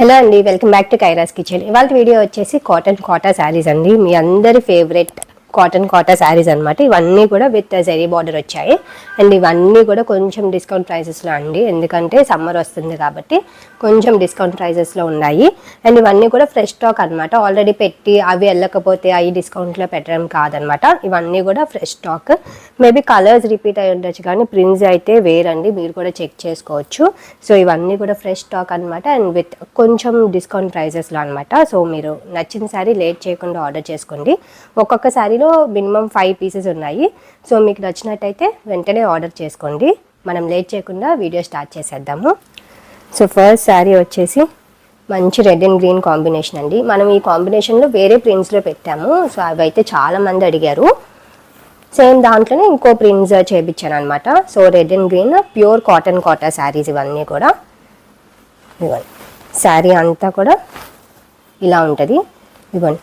Hello అండి welcome back to Kaira's kitchen. ఇవాళ video వచ్చేసి కాటన్ కాటా శారీస్ అండి. మీ అందరి ఫేవరెట్ కాటన్ కాటా శారీస్ అనమాట ఇవన్నీ కూడా విత్ జరీ బార్డర్ వచ్చాయి. అండ్ ఇవన్నీ కూడా కొంచెం డిస్కౌంట్ ప్రైసెస్లో అండి. ఎందుకంటే సమ్మర్ వస్తుంది కాబట్టి కొంచెం డిస్కౌంట్ ప్రైసెస్లో ఉన్నాయి. అండ్ ఇవన్నీ కూడా ఫ్రెష్ స్టాక్ అన్నమాట. ఆల్రెడీ పెట్టి అవి వెళ్ళకపోతే అవి డిస్కౌంట్లో పెట్టడం కాదనమాట ఇవన్నీ కూడా fresh stock maybe colours repeat అయి ఉండొచ్చు కానీ ప్రింట్స్ అయితే వేరండి. మీరు కూడా చెక్ చేసుకోవచ్చు. సో ఇవన్నీ కూడా ఫ్రెష్ స్టాక్ అన్నమాట. అండ్ విత్ కొంచెం డిస్కౌంట్ ప్రైజెస్లో అనమాట సో మీరు నచ్చిన శారీ లేట్ చేయకుండా ఆర్డర్ చేసుకోండి. ఒక్కొక్క శారీలో మినిమం ఫైవ్ పీసెస్ ఉన్నాయి. సో మీకు నచ్చినట్టయితే వెంటనే ఆర్డర్ చేసుకోండి. మనం లేట్ చేయకుండా వీడియో స్టార్ట్ చేసేద్దాము. సో ఫస్ట్ శారీ వచ్చేసి మంచి రెడ్ అండ్ గ్రీన్ కాంబినేషన్ అండి. మనం ఈ కాంబినేషన్లో వేరే ప్రింట్స్లో పెట్టాము. సో అవి అయితే చాలా మంది అడిగారు. సేమ్ దాంట్లోనే ఇంకో ప్రింట్స్ చేయించాను అనమాట so red and green pure cotton cotton saris ఇవన్నీ కూడా. ఇవ్వండి శారీ అంతా కూడా ఇలా ఉంటుంది. ఇవ్వండి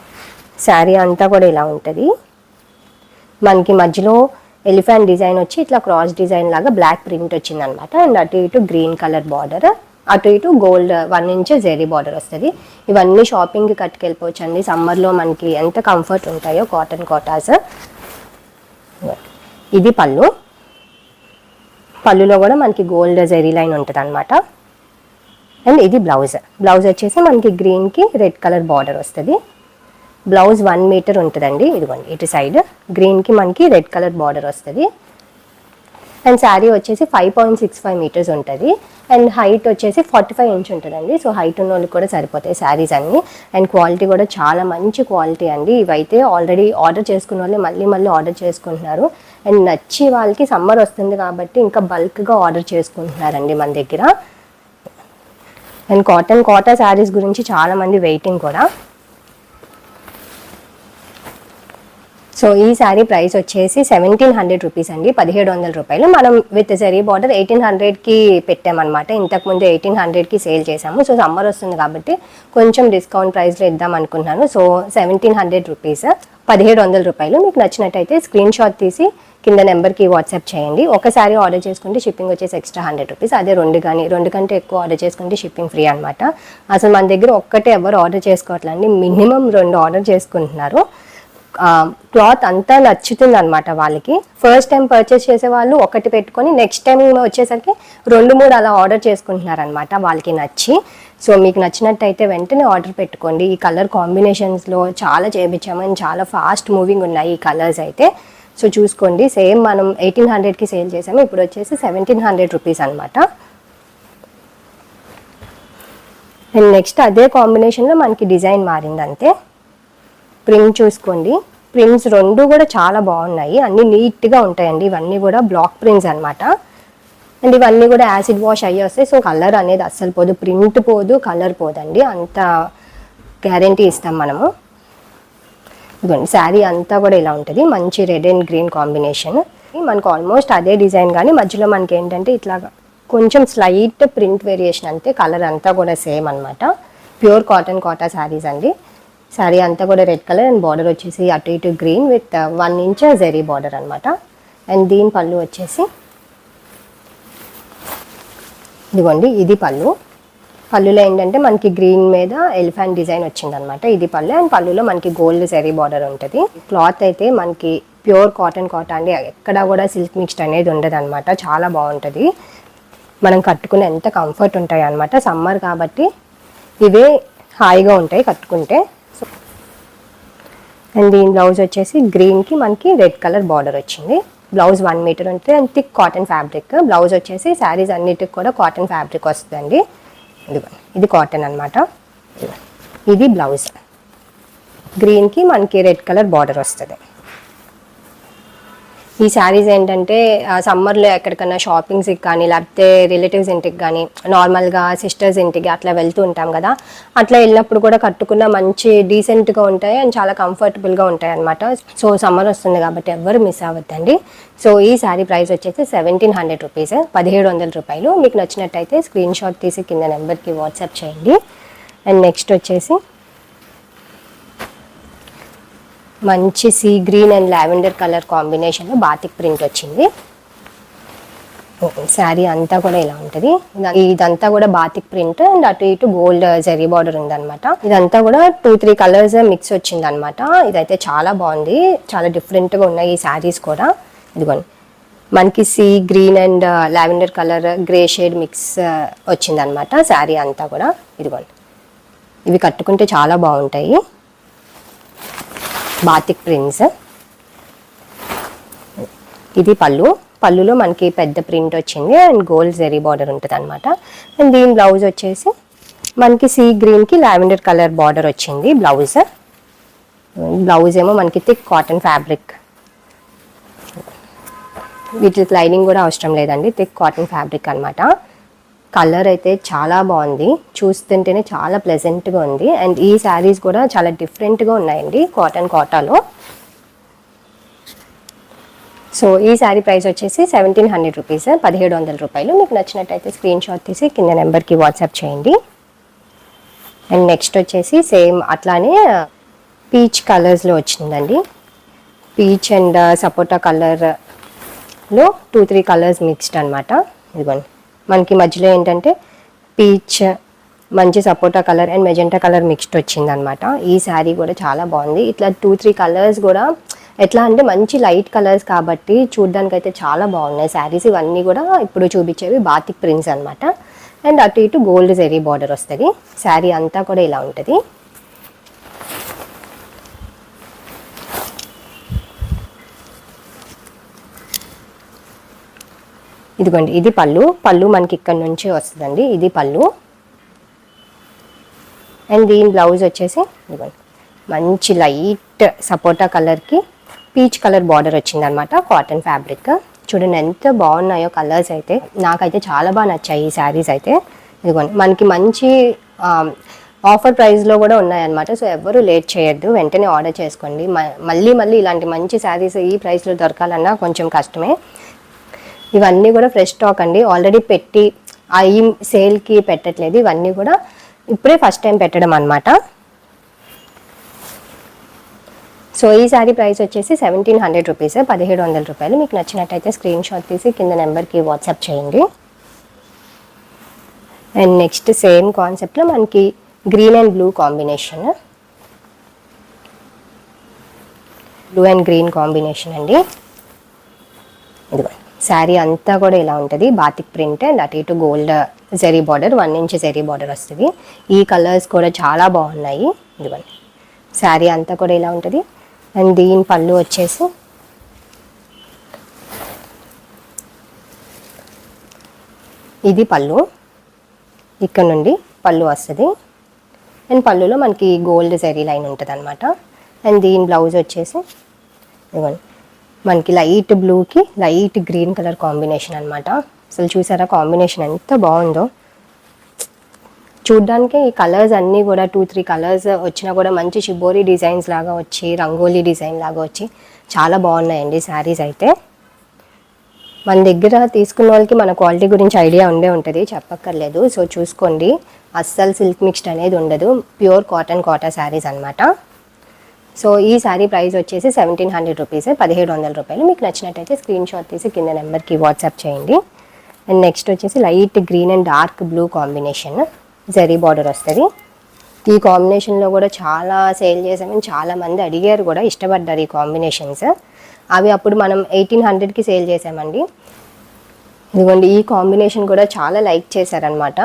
శారీ అంతా కూడా ఇలా ఉంటుంది. మనకి మధ్యలో ఎలిఫెంట్ డిజైన్ వచ్చి ఇట్లా క్రాస్ డిజైన్ లాగా బ్లాక్ ప్రింట్ వచ్చింది అనమాట అండ్ అటు ఇటు గ్రీన్ కలర్ బార్డర్ అటు ఇటు gold one inch zari border వస్తుంది. ఇవన్నీ షాపింగ్కి కట్టుకెళ్ళిపోవచ్చు అండి సమ్మర్లో మనకి ఎంత కంఫర్ట్ ఉంటాయో కాటన్ కోటాస్. ఇది పళ్ళు. పళ్ళులో కూడా మనకి గోల్డ్ జెరీ లైన్ ఉంటుంది అనమాట అండ్ ఇది బ్లౌజ్. బ్లౌజ్ వచ్చేసి మనకి గ్రీన్కి రెడ్ కలర్ బార్డర్ వస్తుంది. బ్లౌజ్ వన్ మీటర్ ఉంటుందండి. ఇదిగోండి ఇటు సైడ్. గ్రీన్కి మనకి రెడ్ కలర్ బార్డర్ వస్తుంది. అండ్ శారీ వచ్చేసి five point six five metres ఉంటుంది. అండ్ హైట్ వచ్చేసి ఫార్టీ ఫైవ్ ఇంచ్ ఉంటుందండి. సో హైట్ ఉన్న వాళ్ళకి కూడా సరిపోతాయి శారీస్ అన్ని. అండ్ క్వాలిటీ కూడా చాలా మంచి క్వాలిటీ అండి. ఇవైతే ఆల్రెడీ ఆర్డర్ చేసుకున్న వాళ్ళు మళ్ళీ మళ్ళీ ఆర్డర్ చేసుకుంటున్నారు. అండ్ నచ్చి వాళ్ళకి సమ్మర్ వస్తుంది కాబట్టి ఇంకా బల్క్గా ఆర్డర్ చేసుకుంటున్నారండి మన దగ్గర. అండ్ కాటన్ కాటా శారీస్ గురించి చాలామంది వెయిటింగ్ కూడా. సో ఈ శారీ ప్రైస్ వచ్చేసి సెవెంటీన్ హండ్రెడ్ రూపీస్ అండి. పదిహేడు వందల రూపాయలు. మనం విత్ జరీ బార్డర్ ఎయిటీన్ హండ్రెడ్కి పెట్టామన్నమాట. ఇంతకుముందు ఎయిటీన్ హండ్రెడ్కి సేల్ చేసాము సో సమ్మర్ వస్తుంది కాబట్టి కొంచెం డిస్కౌంట్ ప్రైస్లో ఇద్దాం అనుకున్నాను సో సెవెంటీన్ హండ్రెడ్ రూపీస్ పదిహేడు వందల రూపాయలు. మీకు నచ్చినట్టయితే స్క్రీన్ షాట్ తీసి కింద నెంబర్కి వాట్సాప్ చేయండి. ఒకసారి ఆర్డర్ చేసుకుంటే షిప్పింగ్ వచ్చేసి ఎక్స్ట్రా హండ్రెడ్ రూపీస్ అదే రెండు కానీ రెండు కంటే ఎక్కువ ఆర్డర్ చేసుకుంటే షిప్పింగ్ ఫ్రీ అనమాట అసలు మన దగ్గర ఒక్కటే ఎవరు ఆర్డర్ చేసుకోవట్లండి మినిమం రెండు ఆర్డర్ చేసుకుంటున్నారు. క్లాత్ అంతా నచ్చుతుంది అనమాట వాళ్ళకి. ఫస్ట్ టైం పర్చేస్ చేసే వాళ్ళు ఒకటి పెట్టుకొని నెక్స్ట్ టైం వచ్చేసరికి రెండు మూడు అలా ఆర్డర్ చేసుకుంటున్నారు అనమాట వాళ్ళకి నచ్చి. సో మీకు నచ్చినట్టయితే వెంటనే ఆర్డర్ పెట్టుకోండి. ఈ కలర్ కాంబినేషన్స్లో చాలా చేయించాము చాలా ఫాస్ట్ మూవింగ్ ఉన్నాయి ఈ కలర్స్ అయితే. సో చూసుకోండి. సేమ్ మనం ఎయిటీన్ హండ్రెడ్కి సేల్ చేసాము. ఇప్పుడు వచ్చేసి సెవెంటీన్ హండ్రెడ్ రూపీస్ అనమాట అండ్ నెక్స్ట్ అదే కాంబినేషన్లో మనకి డిజైన్ మారింది అంతే ప్రింట్ చూసుకోండి. ప్రింట్స్ రెండు కూడా చాలా బాగున్నాయి. అన్నీ నీట్గా ఉంటాయండి. ఇవన్నీ కూడా బ్లాక్ ప్రింట్స్ అనమాట అండ్ ఇవన్నీ కూడా యాసిడ్ వాష్ అయ్యి వస్తాయి సో కలర్ అనేది అస్సలు పోదు. ప్రింట్ పోదు కలర్ పోదండి. అంత గ్యారంటీ ఇస్తాం మనము. ఇదిగోండి శారీ అంతా కూడా ఇలా ఉంటుంది. మంచి రెడ్ అండ్ గ్రీన్ కాంబినేషన్. మనకు ఆల్మోస్ట్ అదే డిజైన్ కానీ మధ్యలో మనకి ఏంటంటే ఇట్లా కొంచెం స్లైట్ ప్రింట్ వేరియేషన్ అంతే. కలర్ అంతా కూడా సేమ్ అనమాట ప్యూర్ కాటన్ కాటా శారీస్ అండి. శారీ అంతా కూడా రెడ్ కలర్ అండ్ బార్డర్ వచ్చేసి అటు ఇటు green with one inch zari border అనమాట అండ్ దీని పళ్ళు వచ్చేసి ఇదిగోండి ఇది పళ్ళు. పళ్ళులో ఏంటంటే మనకి గ్రీన్ మీద ఎలిఫెంట్ డిజైన్ వచ్చింది అనమాట ఇది పళ్ళు. అండ్ పళ్ళులో మనకి గోల్డ్ జెరీ బార్డర్ ఉంటుంది. క్లాత్ అయితే మనకి ప్యూర్ కాటన్ కాటన్ అండి. ఎక్కడా కూడా సిల్క్ మిక్స్డ్ అనేది ఉండదు అనమాట చాలా బాగుంటుంది. మనం కట్టుకునే ఎంత కంఫర్ట్ ఉంటాయి అనమాట సమ్మర్ కాబట్టి ఇవే హాయిగా ఉంటాయి కట్టుకుంటే. అండ్ దీని బ్లౌజ్ వచ్చేసి గ్రీన్కి మనకి రెడ్ కలర్ బార్డర్ వచ్చింది. బ్లౌజ్ వన్ మీటర్ ఉంటుంది and thick cotton fabric blouse వచ్చేసి శారీస్ అన్నిటికి కూడా కాటన్ ఫ్యాబ్రిక్ వస్తుందండి. ఇదిగోండి ఇది కాటన్ అనమాట ఇది బ్లౌజ్. గ్రీన్కి మనకి రెడ్ కలర్ బార్డర్ వస్తుంది. ఈ శారీస్ ఏంటంటే సమ్మర్లో ఎక్కడికన్నా షాపింగ్స్కి కానీ లేకపోతే రిలేటివ్స్ ఇంటికి కానీ నార్మల్గా సిస్టర్స్ ఇంటికి అట్లా వెళ్తూ ఉంటాం కదా. అట్లా వెళ్ళినప్పుడు కూడా కట్టుకున్న మంచి డీసెంట్గా ఉంటాయి అండ్ చాలా కంఫర్టబుల్గా ఉంటాయి అనమాట సో సమ్మర్ వస్తుంది కాబట్టి ఎవ్వరు మిస్ అవ్వద్దండి. సో ఈ శారీ ప్రైస్ వచ్చేసి సెవెంటీన్ హండ్రెడ్ రూపీస్ పదిహేడు వందల రూపాయలు. మీకు నచ్చినట్టయితే స్క్రీన్ షాట్ తీసి కింద నెంబర్కి వాట్సాప్ చేయండి. అండ్ నెక్స్ట్ వచ్చేసి మంచి sea green and lavender colour కాంబినేషన్లో బాతిక్ ప్రింట్ వచ్చింది. శారీ అంతా కూడా ఇలా ఉంటుంది. ఇదంతా కూడా బాతిక్ ప్రింట్ అండ్ అటు ఇటు గోల్డ్ జరీ బార్డర్ ఉందనమాట ఇదంతా కూడా టూ త్రీ కలర్స్ మిక్స్ వచ్చింది అనమాట ఇదైతే చాలా బాగుంది. చాలా డిఫరెంట్గా ఉన్నాయి ఈ శారీస్ కూడా. ఇదిగోండి. మనకి sea green and uh, lavender colour grey shade mix వచ్చిందనమాట శారీ అంతా కూడా. ఇదిగోండి. ఇవి కట్టుకుంటే చాలా బాగుంటాయి. Batik prints. ఇది పళ్ళు. పళ్ళులో మనకి పెద్ద ప్రింట్ వచ్చింది. అండ్ గోల్డ్ జెరీ బార్డర్ ఉంటుంది అనమాట అండ్ దీని బ్లౌజ్ వచ్చేసి మనకి సీ గ్రీన్కి లావెండర్ కలర్ బార్డర్ వచ్చింది బ్లౌజ్. బ్లౌజ్ ఏమో మనకి థిక్ కాటన్ ఫ్యాబ్రిక్. వీటికి లైనింగ్ కూడా అవసరం లేదండి. థిక్ కాటన్ ఫ్యాబ్రిక్ అన్నమాట. కలర్ అయితే చాలా బాగుంది. చూస్తుంటేనే చాలా ప్లెజెంట్గా ఉంది. అండ్ ఈ శారీస్ కూడా చాలా డిఫరెంట్గా ఉన్నాయండి కాటన్ కోటాలో సో ఈ శారీ ప్రైస్ వచ్చేసి సెవెంటీన్ హండ్రెడ్ రూపీస్ పదిహేడు వందల రూపాయలు. మీకు నచ్చినట్టయితే స్క్రీన్ షాట్ తీసి కింద నెంబర్కి వాట్సాప్ చేయండి. అండ్ నెక్స్ట్ వచ్చేసి సేమ్ అట్లానే పీచ్ కలర్స్లో వచ్చిందండి. పీచ్ అండ్ సపోటా కలర్లో టూ త్రీ కలర్స్ మిక్స్డ్ అనమాట ఇదిగోండి. మనకి మధ్యలో ఏంటంటే పీచ్ మంచి sapota colour and magenta colour mixed వచ్చింది అనమాట ఈ శారీ కూడా చాలా బాగుంది. ఇట్లా టూ త్రీ కలర్స్ కూడా ఎట్లా అంటే మంచి లైట్ కలర్స్ కాబట్టి చూడ్డానికి అయితే చాలా బాగున్నాయి. శారీస్ ఇవన్నీ కూడా ఇప్పుడు చూపించేవి బాతిక్ ప్రింట్స్ అనమాట అండ్ అటు ఇటు గోల్డ్ జెరీ బార్డర్ వస్తుంది. శారీ అంతా కూడా ఇలా ఉంటుంది. ఇదిగోండి ఇది పళ్ళు. పళ్ళు మనకి ఇక్కడ నుంచి వస్తుందండి. ఇది పళ్ళు. అండ్ దీని బ్లౌజ్ వచ్చేసి ఇదిగోండి. మంచి లైట్ సపోటా కలర్కి పీచ్ కలర్ బార్డర్ వచ్చిందనమాట కాటన్ ఫ్యాబ్రిక్. చూడండి ఎంత బాగున్నాయో కలర్స్ అయితే. నాకైతే చాలా బాగా నచ్చాయి ఈ శారీస్ అయితే. ఇదిగోండి మనకి మంచి ఆఫర్ ప్రైస్లో కూడా ఉన్నాయన్నమాట. సో ఎవరు లేట్ చేయొద్దు. వెంటనే ఆర్డర్ చేసుకోండి. మ- మళ్ళీ మళ్ళీ ఇలాంటి మంచి శారీస్ ఈ ప్రైస్లో దొరకాలన్నా కొంచెం కష్టమే. ఇవన్నీ కూడా ఫ్రెష్ స్టాక్ అండి. ఆల్రెడీ పెట్టి అయ్యి సేల్కి పెట్టట్లేదు. ఇవన్నీ కూడా ఇప్పుడే ఫస్ట్ టైం పెట్టడం అనమాట సో ఈ శారీ ప్రైస్ వచ్చేసి సెవెంటీన్ హండ్రెడ్ రూపీస్ పదిహేడు వందల రూపాయలు. మీకు నచ్చినట్టయితే స్క్రీన్ షాట్ తీసి కింద నెంబర్కి వాట్సాప్ చేయండి. అండ్ నెక్స్ట్ సేమ్ కాన్సెప్ట్లో మనకి green and blue combination blue and green combination అండి. ఇదిగో శారీ అంతా కూడా ఇలా ఉంటుంది. బాతిక్ ప్రింట్ అండ్ అటు ఇటు gold zari border one inch zari border వస్తుంది. ఈ కలర్స్ కూడా చాలా బాగున్నాయి. ఇదిగోండి. శారీ అంతా కూడా ఇలా ఉంటుంది. అండ్ దీని పళ్ళు వచ్చేసి ఇది పళ్ళు. ఇక్కడ నుండి పళ్ళు వస్తుంది. అండ్ పళ్ళులో మనకి గోల్డ్ జరీ లైన్ ఉంటుంది అనమాట అండ్ దీని బ్లౌజ్ వచ్చేసి ఇదిగోండి. మనకి లైట్ బ్లూకి లైట్ గ్రీన్ కలర్ కాంబినేషన్ అన్నమాట. అసలు చూసారా కాంబినేషన్ ఎంత బాగుందో? చూడ్డానికి ఈ కలర్స్ అన్నీ కూడా టూ త్రీ కలర్స్ వచ్చినా కూడా మంచి షిబోరి డిజైన్స్ లాగా వచ్చి రంగోలీ డిజైన్ లాగా వచ్చి చాలా బాగున్నాయండి శారీస్ అయితే. మన దగ్గర తీసుకున్న వాళ్ళకి మన క్వాలిటీ గురించి ఐడియా ఉండే ఉంటుంది చెప్పక్కర్లేదు. సో చూసుకోండి అస్సలు సిల్క్ మిక్స్డ్ అనేది ఉండదు ప్యూర్ కాటన్ కాటా శారీస్ అనమాట సో ఈ శారీ ప్రైస్ వచ్చేసి సెవెంటీన్ హండ్రెడ్ రూపీస్ పదిహేడు వందల రూపాయలు. మీకు నచ్చినట్టయితే స్క్రీన్ షాట్ తీసి కింద నెంబర్కి వాట్సాప్ చేయండి. అండ్ నెక్స్ట్ వచ్చేసి light green and dark blue combination zari border వస్తుంది. ఈ కాంబినేషన్లో కూడా చాలా సేల్ చేసామని చాలా మంది అడిగారు కూడా ఇష్టపడ్డారు ఈ కాంబినేషన్స్ అవి అప్పుడు మనం ఎయిటీన్ హండ్రెడ్కి సేల్ చేసామండి ఇదిగోండి ఈ కాంబినేషన్ కూడా చాలా లైక్ చేశారనమాట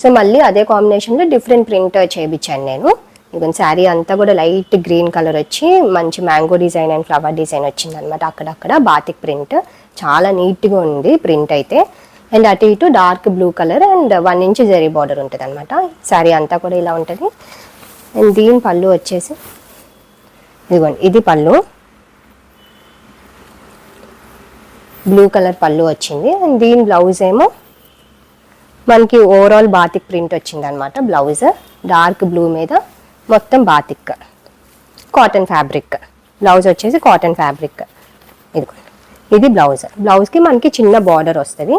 సో మళ్ళీ అదే కాంబినేషన్లో డిఫరెంట్ ప్రింట్ చేయించాను నేను. ఇదిగోండి శారీ అంతా కూడా లైట్ గ్రీన్ కలర్ వచ్చి మంచి mango design and flower design వచ్చింది అనమాట అక్కడక్కడ బాతిక్ ప్రింట్ చాలా నీట్గా ఉంది ప్రింట్ అయితే. అండ్ అటు ఇటు dark blue colour and one inch zari border ఉంటుంది అనమాట శారీ అంతా కూడా ఇలా ఉంటుంది. అండ్ దీని పళ్ళు వచ్చేసి ఇదిగోండి ఇది పళ్ళు. బ్లూ కలర్ పళ్ళు వచ్చింది. అండ్ దీని బ్లౌజ్ ఏమో మనకి ఓవరాల్ బాతిక్ ప్రింట్ వచ్చింది అనమాట బ్లౌజ్ డార్క్ బ్లూ మీద మొత్తం బాతిక్. కాటన్ ఫ్యాబ్రిక్ బ్లౌజ్ వచ్చేసి కాటన్ ఫ్యాబ్రిక్ ఇదిగోండి. ఇది బ్లౌజ్ బ్లౌజ్కి మనకి చిన్న బార్డర్ వస్తుంది.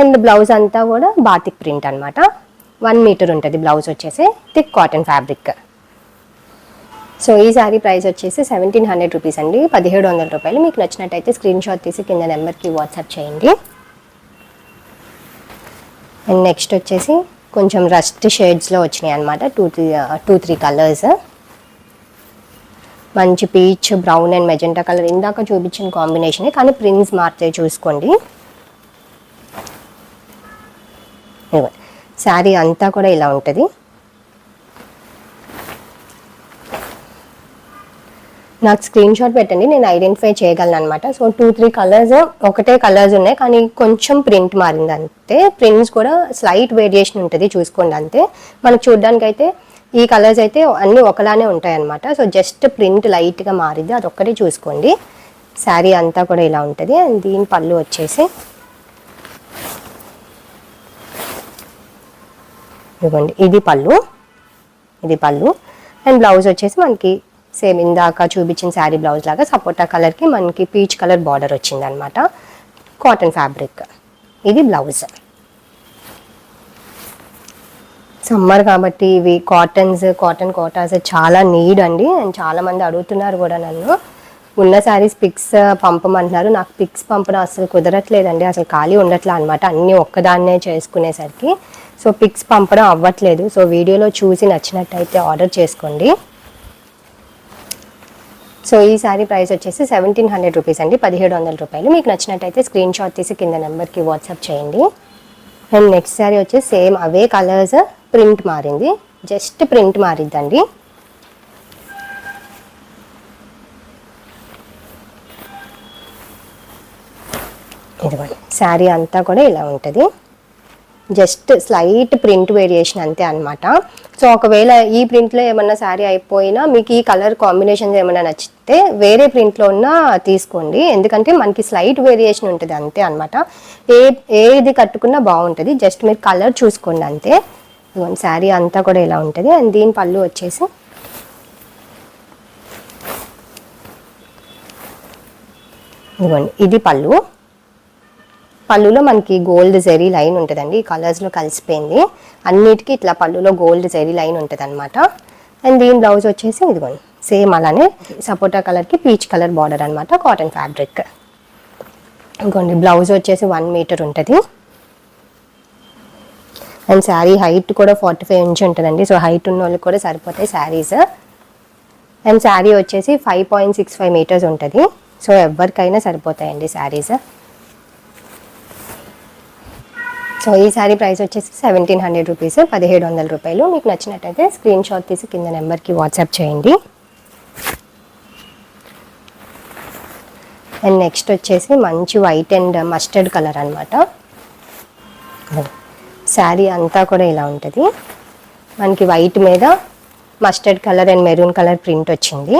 అండ్ బ్లౌజ్ అంతా కూడా బాతిక్ ప్రింట్ అనమాట వన్ మీటర్ ఉంటుంది బ్లౌజ్ వచ్చేసి థిక్ కాటన్ ఫ్యాబ్రిక్ సో ఈ సారీ ప్రైస్ వచ్చేసి సెవెంటీన్ హండ్రెడ్ రూపీస్ అండి. పదిహేడు వందల రూపాయలు. మీకు నచ్చినట్టయితే స్క్రీన్ షాట్ తీసి కింద నెంబర్కి వాట్సాప్ చేయండి. అండ్ నెక్స్ట్ వచ్చేసి కొంచెం రస్ట్ షేడ్స్లో వచ్చినాయి అనమాట two three two three colours. మంచి peach brown and magenta colour. ఇందాక చూపించిన కాంబినేషనే కానీ ప్రింట్స్ మారితే చూసుకోండి. శారీ అంతా కూడా ఇలా ఉంటుంది. నాకు స్క్రీన్ షాట్ పెట్టండి నేను ఐడెంటిఫై చేయగలను అనమాట సో టూ త్రీ కలర్స్ ఒకటే కలర్స్ ఉన్నాయి. కానీ కొంచెం ప్రింట్ మారింది అంతే. ప్రింట్స్ కూడా స్లైట్ వేరియేషన్ ఉంటుంది చూసుకోండి అంతే. మనకు చూడడానికి అయితే ఈ కలర్స్ అయితే అన్నీ ఒకలానే ఉంటాయన్నమాట సో జస్ట్ ప్రింట్ లైట్గా మారింది అదొక్కటే చూసుకోండి. శారీ అంతా కూడా ఇలా ఉంటుంది. అండ్ దీని పళ్ళు వచ్చేసి ఇదిగోండి ఇది పళ్ళు. ఇది పళ్ళు. అండ్ బ్లౌజ్ వచ్చేసి మనకి సేమ్ ఇందాక చూపించిన శారీ బ్లౌజ్ లాగా సపోటా కలర్కి మనకి పీచ్ కలర్ బార్డర్ వచ్చింది అనమాట కాటన్ ఫ్యాబ్రిక్. ఇది బ్లౌజ్. సమ్మర్ కాబట్టి ఇవి కాటన్స్ కాటన్ కోటాస్ చాలా నీడ్ అండి. అండ్ చాలామంది అడుగుతున్నారు కూడా నన్ను. ఉన్న శారీస్ పిక్స్ పంపమంటున్నారు. నాకు పిక్స్ పంపడం అసలు కుదరట్లేదండి. అసలు ఖాళీ ఉండట్లే అనమాట అన్నీ ఒక్కదాన్నే చేసుకునేసరికి. సో పిక్స్ పంపడం అవ్వట్లేదు. సో వీడియోలో చూసి నచ్చినట్టయితే ఆర్డర్ చేసుకోండి. సో ఈ సారీ ప్రైస్ వచ్చేసి సెవెంటీన్ హండ్రెడ్ రూపీస్ అండి. పదిహేడు వందల రూపాయలు. మీకు నచ్చినట్టయితే స్క్రీన్ షాట్ తీసి కింద నెంబర్కి వాట్సాప్ చేయండి. అండ్ నెక్స్ట్ శారీ వచ్చేసి సేమ్ అవే కలర్స్ ప్రింట్ మారింది. జస్ట్ ప్రింట్ మారిద్దండి. ఇదిగోండి శారీ అంతా కూడా ఇలా ఉంటుంది. జస్ట్ స్లైట్ ప్రింట్ వేరియేషన్ అంతే అనమాట సో ఒకవేళ ఈ ప్రింట్లో ఏమన్నా శారీ అయిపోయినా మీకు ఈ కలర్ కాంబినేషన్స్ ఏమైనా నచ్చితే వేరే ప్రింట్లో ఉన్న తీసుకోండి. ఎందుకంటే మనకి స్లైట్ వేరియేషన్ ఉంటుంది అంతే అనమాట ఏ ఏది కట్టుకున్నా బాగుంటుంది. జస్ట్ మీరు కలర్ చూసుకోండి అంతే. ఇదిగోండి శారీ అంతా కూడా ఇలా ఉంటుంది. అండ్ దీని పళ్ళు వచ్చేసి ఇదిగోండి ఇది పళ్ళు. పళ్ళులో మనకి గోల్డ్ జెరీ లైన్ ఉంటుందండి. ఈ కలర్స్లో కలిసిపోయింది. అన్నిటికీ ఇట్లా పళ్ళులో గోల్డ్ జెరీ లైన్ ఉంటుంది అనమాట అండ్ దీని బ్లౌజ్ వచ్చేసి ఇదిగోండి. సేమ్ అలానే సపోటా కలర్కి పీచ్ కలర్ బార్డర్ అనమాట కాటన్ ఫ్యాబ్రిక్ ఇంకోండి బ్లౌజ్ వచ్చేసి వన్ మీటర్ ఉంటుంది. అండ్ శారీ హైట్ కూడా ఫార్టీ ఫైవ్ ఇంచ్ ఉంటుందండి. సో హైట్ ఉన్న వాళ్ళకి కూడా సరిపోతాయి శారీస్ అండ్ శారీ వచ్చేసి five point six five metres ఉంటుంది. సో ఎవరికైనా సరిపోతాయండి శారీస్ సో ఈ శారీ ప్రైస్ వచ్చేసి సెవెంటీన్ హండ్రెడ్ రూపీస్ పదిహేడు వందల రూపాయలు. మీకు నచ్చినట్టయితే స్క్రీన్ షాట్ తీసి కింద నెంబర్కి వాట్సాప్ చేయండి. అండ్ నెక్స్ట్ వచ్చేసి మంచి వైట్ అండ్ మస్టర్డ్ కలర్ అనమాట శారీ అంతా కూడా ఇలా ఉంటుంది. మనకి వైట్ మీద mustard colour and maroon colour print వచ్చింది.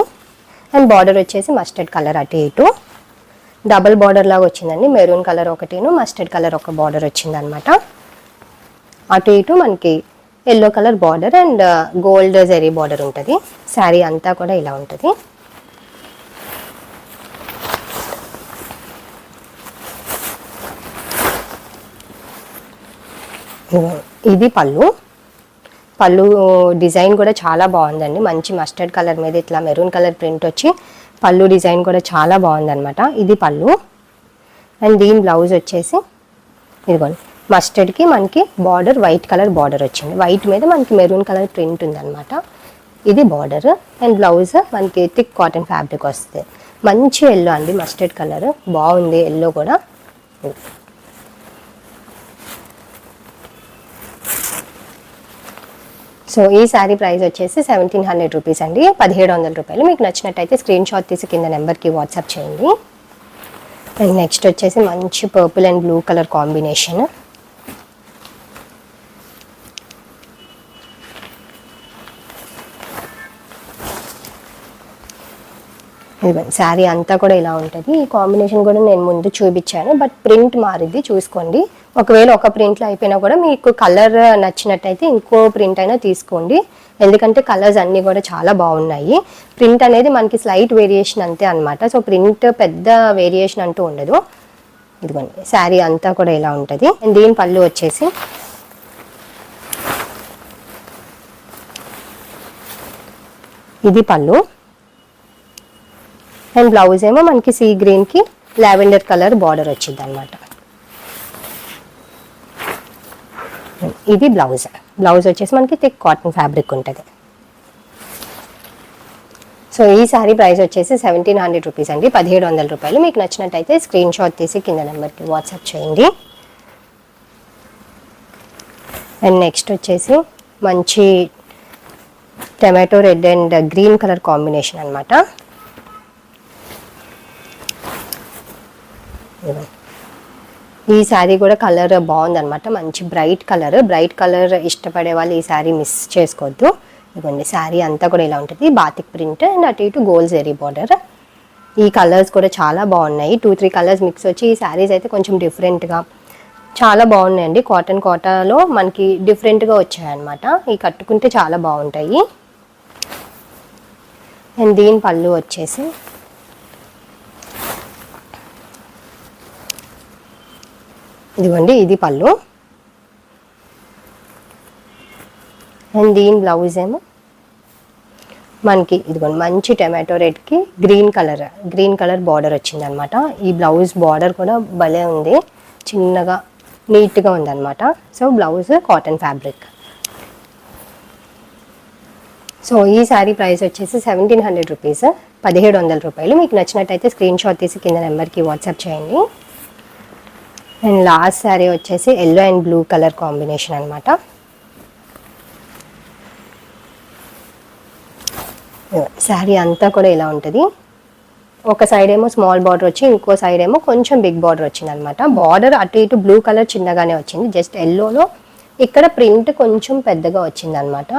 అండ్ బార్డర్ వచ్చేసి మస్టర్డ్ కలర్ అటు ఇటు. డబుల్ బార్డర్ లాగా వచ్చిందండి. మెరూన్ కలర్ ఒకటిను మస్టర్డ్ కలర్ ఒక బార్డర్ వచ్చింది అనమాట అటు ఇటు మనకి yellow colour border and gold zari border ఉంటుంది. శారీ అంతా కూడా ఇలా ఉంటుంది. ఇది పళ్ళు. పళ్ళు డిజైన్ కూడా చాలా బాగుందండి. మంచి మస్టర్డ్ కలర్ మీద ఇట్లా మెరూన్ కలర్ ప్రింట్ వచ్చి పళ్ళు డిజైన్ కూడా చాలా బాగుందనమాట ఇది పళ్ళు. అండ్ దీని బ్లౌజ్ వచ్చేసి ఇదిగోండి. మస్టర్డ్కి మనకి బార్డర్ వైట్ కలర్ బార్డర్ వచ్చింది. వైట్ మీద మనకి మెరూన్ కలర్ ప్రింట్ ఉందన్నమాట. ఇది బార్డర్ అండ్ బ్లౌజ్ మనకి థిక్ కాటన్ ఫ్యాబ్రిక్ వస్తుంది. మంచి ఎల్లో అండి. మస్టర్డ్ కలర్ బాగుంది. ఎల్లో కూడా. సో ఈ శారీ ప్రైస్ వచ్చేసి సెవెంటీన్ హండ్రెడ్ రూపీస్ అండి. పదిహేడు వందల రూపాయలు. మీకు నచ్చినట్టయితే స్క్రీన్ షాట్ తీసి కింద నెంబర్కి వాట్సాప్ చేయండి. అండ్ నెక్స్ట్ వచ్చేసి మంచి purple and blue colour combination ఇదిగోండి శారీ అంతా కూడా ఇలా ఉంటుంది ఈ కాంబినేషన్ కూడా నేను ముందు చూపించాను. బట్ ప్రింట్ మారిద్ది. చూసుకోండి. ఒకవేళ ఒక ప్రింట్లో అయిపోయినా కూడా మీకు కలర్ నచ్చినట్టయితే ఇంకో ప్రింట్ అయినా తీసుకోండి. ఎందుకంటే కలర్స్ అన్నీ కూడా చాలా బాగున్నాయి. ప్రింట్ అనేది మనకి స్లైట్ వేరియేషన్ అంతే అనమాట సో ప్రింట్ పెద్ద వేరియేషన్ అంటూ ఉండదు. ఇదిగోండి. శారీ అంతా కూడా ఇలా ఉంటుంది. దీని పళ్ళు వచ్చేసి ఇది పళ్ళు. అండ్ బ్లౌజ్ ఏమో మనకి సీ గ్రీన్కి లావెండర్ కలర్ బార్డర్ వచ్చింది అనమాట ఇది బ్లౌజ్ బ్లౌజ్ వచ్చేసి మనకి థిక్ కాటన్ ఫ్యాబ్రిక్ ఉంటుంది. సో ఈ సారీ ప్రైస్ వచ్చేసి సెవెంటీన్ హండ్రెడ్ రూపీస్ అండి. పదిహేడు వందల రూపాయలు. మీకు నచ్చినట్టయితే స్క్రీన్ షాట్ తీసి కింద నెంబర్కి వాట్సాప్ చేయండి. అండ్ నెక్స్ట్ వచ్చేసి మంచి tomato red and green colour combination అనమాట ఈ శారీ కూడా కలర్ బాగుందనమాట మంచి బ్రైట్ కలర్. బ్రైట్ కలర్ ఇష్టపడే వాళ్ళు ఈ శారీ మిస్ చేసుకోవద్దు. ఇదిగోండి శారీ అంతా కూడా ఇలా ఉంటుంది. బాతిక్ ప్రింట్ అండ్ అటు ఇటు గోల్ జెరీ బార్డర్. ఈ కలర్స్ కూడా చాలా బాగున్నాయి. టూ త్రీ కలర్స్ మిక్స్ వచ్చి ఈ శారీస్ అయితే కొంచెం డిఫరెంట్గా చాలా బాగున్నాయండి. కాటన్ కోటాలో మనకి డిఫరెంట్గా వచ్చాయన్నమాట. ఈ కట్టుకుంటే చాలా బాగుంటాయి. అండ్ దీని పళ్ళు వచ్చేసి ఇదిగోండి ఇది పళ్ళు. అండ్ దీని బ్లౌజ్ ఏమో మనకి ఇదిగోండి మంచి tomato రెడ్కి green colour green colour border వచ్చింది అనమాట ఈ బ్లౌజ్ బార్డర్ కూడా భలే ఉంది. చిన్నగా నీట్గా ఉందన్నమాట so blouse cotton fabric. So ఈ శారీ ప్రైస్ వచ్చేసి సెవెంటీన్ హండ్రెడ్ రూపీస్. పదిహేడు వందల రూపాయలు. మీకు నచ్చినట్టయితే స్క్రీన్ షాట్ తీసి కింద నెంబర్కి వాట్సాప్ చేయండి. అండ్ లాస్ట్ శారీ వచ్చేసి yellow and blue colour combination అనమాట శారీ అంతా కూడా ఇలా ఉంటుంది. ఒక సైడ్ ఏమో స్మాల్ బార్డర్ వచ్చి ఇంకో సైడ్ ఏమో కొంచెం బిగ్ బార్డర్ వచ్చింది అనమాట బార్డర్ అటు ఇటు బ్లూ కలర్ చిన్నగానే వచ్చింది. జస్ట్ ఎల్లోలో ఇక్కడ ప్రింట్ కొంచెం పెద్దగా వచ్చింది అనమాట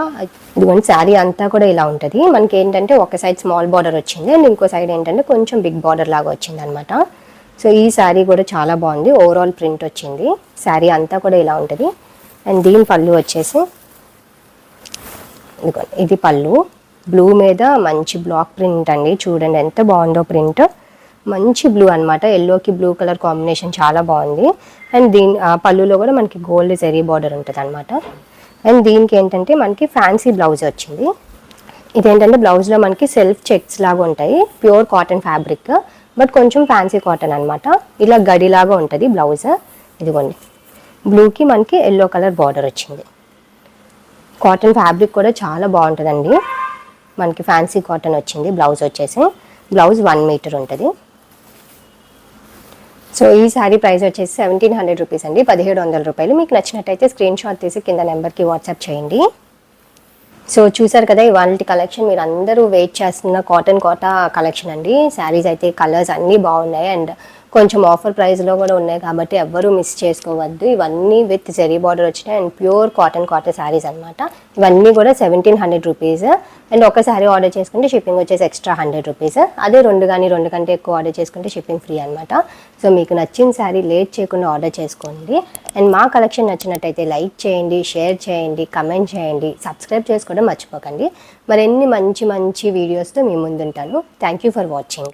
ఇదిగోండి శారీ అంతా కూడా ఇలా ఉంటుంది. మనకి ఏంటంటే ఒక సైడ్ స్మాల్ బార్డర్ వచ్చింది అండ్ ఇంకో సైడ్ ఏంటంటే కొంచెం బిగ్ బార్డర్ లాగా వచ్చింది అనమాట సో ఈ శారీ కూడా చాలా బాగుంది. ఓవరాల్ ప్రింట్ వచ్చింది. శారీ అంతా కూడా ఇలా ఉంటుంది. అండ్ దీని పళ్ళు వచ్చేసి ఇది పళ్ళు. బ్లూ మీద మంచి బ్లాక్ ప్రింట్ అండి. చూడండి ఎంత బాగుందో ప్రింట్ మంచి బ్లూ అనమాట ఎల్లోకి బ్లూ కలర్ కాంబినేషన్ చాలా బాగుంది. అండ్ దీని ఆ, పళ్ళులో కూడా మనకి గోల్డ్ జెరీ బార్డర్ ఉంటుంది అనమాట అండ్ దీనికి ఏంటంటే మనకి ఫ్యాన్సీ బ్లౌజ్ వచ్చింది. ఇదేంటంటే బ్లౌజ్లో మనకి సెల్ఫ్ చెక్స్ లాగా ఉంటాయి. ప్యూర్ కాటన్ ఫ్యాబ్రిక్ బట్ కొంచెం ఫ్యాన్సీ కాటన్ అనమాట ఇలా గడిలాగా ఉంటుంది బ్లౌజ్. ఇదిగోండి. బ్లూకి మనకి ఎల్లో కలర్ బార్డర్ వచ్చింది. కాటన్ ఫ్యాబ్రిక్ కూడా చాలా బాగుంటుందండి. మనకి ఫ్యాన్సీ కాటన్ వచ్చింది. బ్లౌజ్ వచ్చేసి బ్లౌజ్ వన్ మీటర్ ఉంటుంది. సో ఈ శారీ ప్రైస్ వచ్చేసి సెవెంటీన్ హండ్రెడ్ రూపీస్ అండి. పదిహేడు వందల రూపాయలు. మీకు నచ్చినట్టయితే స్క్రీన్ షాట్ తీసి కింద నెంబర్కి వాట్సాప్ చేయండి. సో చూసారు కదా ఇవాళ కలెక్షన్ మీరు అందరూ వెయిట్ చేస్తున్న కాటన్ కోటా కలెక్షన్ అండి. శారీస్ అయితే కలర్స్ అన్నీ బాగున్నాయి. అండ్ కొంచెం ఆఫర్ ప్రైస్లో కూడా ఉన్నాయి కాబట్టి ఎవ్వరూ మిస్ చేసుకోవద్దు. ఇవన్నీ విత్ జెరీ బార్డర్ వచ్చినాయి and pure cotton cotton saris అనమాట ఇవన్నీ కూడా సెవెంటీన్ హండ్రెడ్ రూపీస్ అండ్ ఒక శారీ ఆర్డర్ చేసుకుంటే షిప్పింగ్ వచ్చేసి ఎక్స్ట్రా హండ్రెడ్ రూపీస్ అదే రెండు కానీ రెండు కంటే ఎక్కువ ఆర్డర్ చేసుకుంటే షిప్పింగ్ ఫ్రీ అనమాట సో మీకు నచ్చిన శారీ లేట్ చేయకుండా ఆర్డర్ చేసుకోండి. అండ్ మా కలెక్షన్ నచ్చినట్టయితే లైక్ చేయండి షేర్ చేయండి కమెంట్ చేయండి. సబ్స్క్రైబ్ చేసుకోవడం మర్చిపోకండి. మరిన్ని మంచి మంచి వీడియోస్తో మీ ముందుంటాను. Thank you for watching